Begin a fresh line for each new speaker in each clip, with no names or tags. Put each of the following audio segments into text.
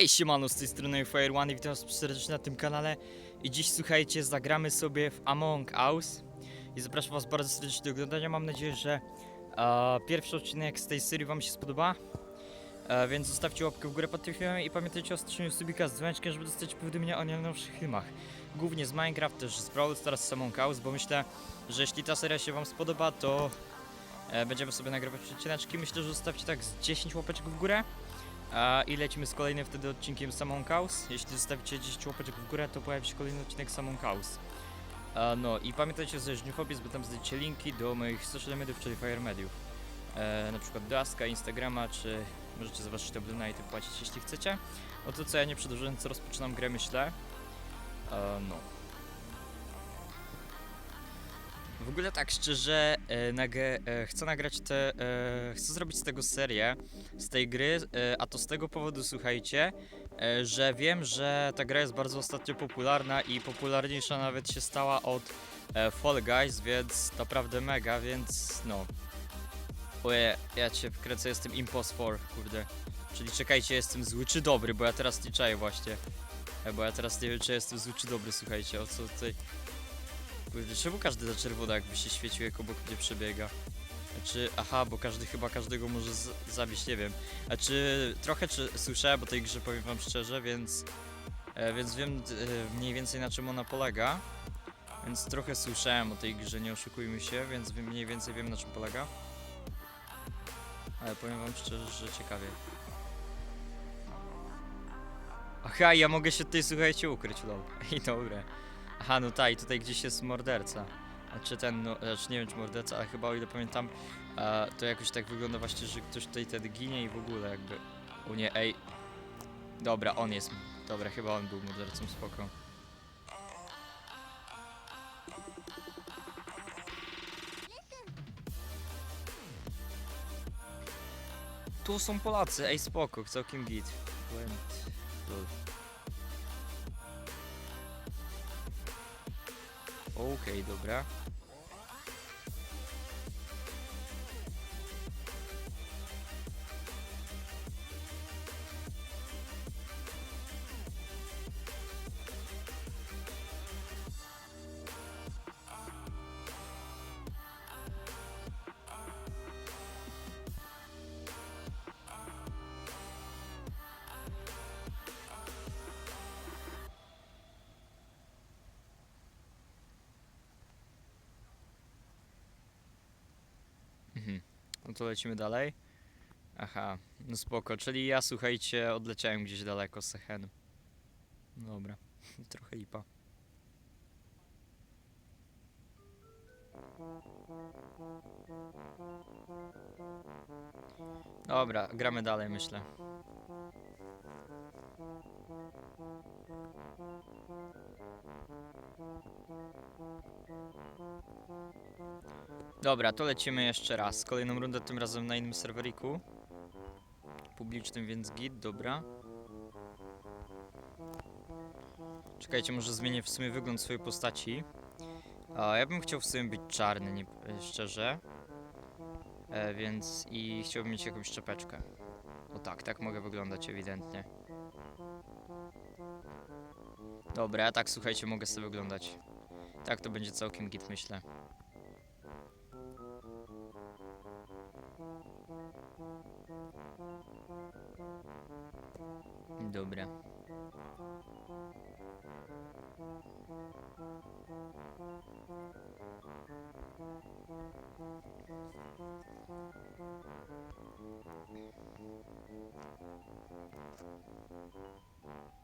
Hej, siemano, z tej strony Fire One i witam was serdecznie na tym kanale. I dziś słuchajcie, zagramy sobie w Among Us. I zapraszam was bardzo serdecznie do oglądania, mam nadzieję, że e, pierwszy odcinek z tej serii wam się spodoba. E, więc zostawcie łapkę w górę pod tym filmem i pamiętajcie o strzeniu subika z dzwoneczkiem, żeby dostać powiadomienia o najnowszych filmach. Głównie z Minecraft, też z Brawl Stars, z Among Us, bo myślę, że jeśli ta seria się wam spodoba, to e, będziemy sobie nagrywać przecineczki, myślę, że zostawcie tak z 10 łapeczek w górę a, I lecimy z kolejnym wtedy odcinkiem Samon Chaos. Jeśli zostawicie 10 łapeczek w górę, to pojawi się kolejny odcinek Samon Chaos. No i pamiętajcie o Żniufobiec, bo tam znajdziecie linki do moich social mediów, czyli Fire Mediów. E, na przykład Instagrama, czy możecie zobaczyć Dublina i to płacić jeśli chcecie. No to co ja nie przedłużając, rozpoczynam grę, myślę. E, no. W ogóle tak szczerze, e, e, chcę nagrać te, e, chcę zrobić z tego serię, z tej gry, e, a to z tego powodu, słuchajcie, e, że wiem, że ta gra jest bardzo ostatnio popularna i popularniejsza nawet się stała od e, Fall Guys, więc naprawdę mega, więc no. Oje, ja cię wkręcę, jestem impostor, kurde. Czyli czekajcie, jestem zły czy dobry, bo ja teraz nie właśnie. E, Bo ja teraz nie wiem, czy jestem zły czy dobry, słuchajcie, o co tutaj... Kurde, czemu każdy za czerwono jakby się świecił, jak obok mnie przebiega? Znaczy, aha, bo każdy chyba każdego może zabić, nie wiem. Znaczy, trochę czy, słyszałem o tej grze, powiem wam szczerze, więc... E, więc wiem e, mniej więcej na czym ona polega. Więc trochę słyszałem o tej grze, nie oszukujmy się, więc wiem, mniej więcej wiem na czym polega. Ale powiem wam szczerze, że ciekawie. Aha, ja mogę się tutaj, słuchajcie, ukryć, lol. I dobre. Aha, no tak, i tutaj gdzieś jest morderca. Znaczy ten, no, znaczy nie wiem czy morderca, ale chyba o ile pamiętam, e, to jakoś tak wygląda właśnie, że ktoś tutaj wtedy ginie i w ogóle jakby... O nie, ej. Dobra, on jest. Dobra, chyba on był mordercą, spoko. Tu są Polacy, ej spoko, całkiem git. Went, lol. Okej, dobra. No to lecimy dalej. Aha, no spoko, czyli ja słuchajcie, odleciałem gdzieś daleko z Sechenu. Dobra, trochę lipa. Dobra, gramy dalej myślę. Dobra, to lecimy jeszcze raz. Kolejną rundę, tym razem na innym serweriku. Publicznym, więc git, dobra. Czekajcie, może zmienię w sumie wygląd swojej postaci. A, ja bym chciał w sumie być czarny, nie, szczerze. E, więc i chciałbym mieć jakąś czepeczkę. O tak, tak mogę wyglądać ewidentnie. Dobra, ja tak słuchajcie, mogę sobie wyglądać. Tak to będzie całkiem git, myślę. Dobra.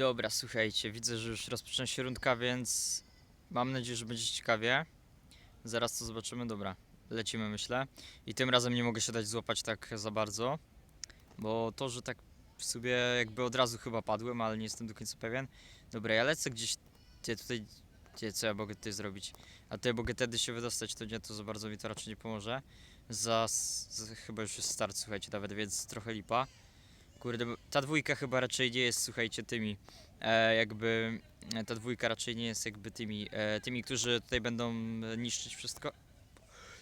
Dobra, słuchajcie, widzę, że już rozpoczyna się rundka, więc mam nadzieję, że będzie ciekawie. Zaraz to zobaczymy, dobra. Lecimy, myślę. I tym razem nie mogę się dać złapać tak za bardzo. Bo to, że tak w sobie jakby od razu chyba padłem, ale nie jestem do końca pewien. Dobra, ja lecę gdzieś, gdzie tutaj, gdzie co ja mogę tutaj zrobić? A tutaj mogę tedy się wydostać, to nie, to za bardzo mi to raczej nie pomoże. Za, z, chyba już jest start, słuchajcie, nawet, więc trochę lipa. Kurde, ta dwójka chyba raczej nie jest, słuchajcie, tymi, e, jakby, e, ta dwójka raczej nie jest jakby tymi, e, tymi, którzy tutaj będą e, niszczyć wszystko.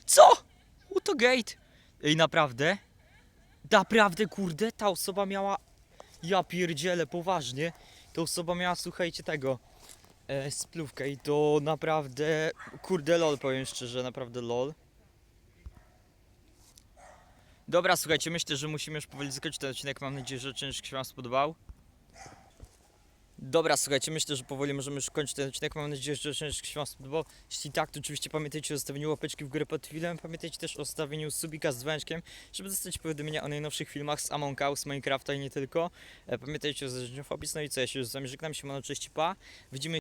Co? Autogate? Ej, naprawdę? Naprawdę, kurde, ta osoba miała, ja pierdzielę, poważnie, ta osoba miała, słuchajcie, tego, e, splówkę i to naprawdę, kurde, lol, powiem szczerze, naprawdę lol. Dobra, słuchajcie, myślę, że musimy już powoli zakończyć ten odcinek. Mam nadzieję, że część się Wam spodobał. Dobra, słuchajcie, myślę, że powoli możemy już kończyć ten odcinek. Mam nadzieję, że część się Wam spodobał. Jeśli tak, to oczywiście pamiętajcie o zostawieniu łapeczki w górę pod filmem. Pamiętajcie też o zostawieniu subika z dzwoneczkiem, żeby dostać powiadomienia o najnowszych filmach z Among Us, Minecrafta i nie tylko. E, Pamiętajcie o zależeniu w opis. No i co, ja się już z Wami żegnam. Siemano, cześć, pa. Widzimy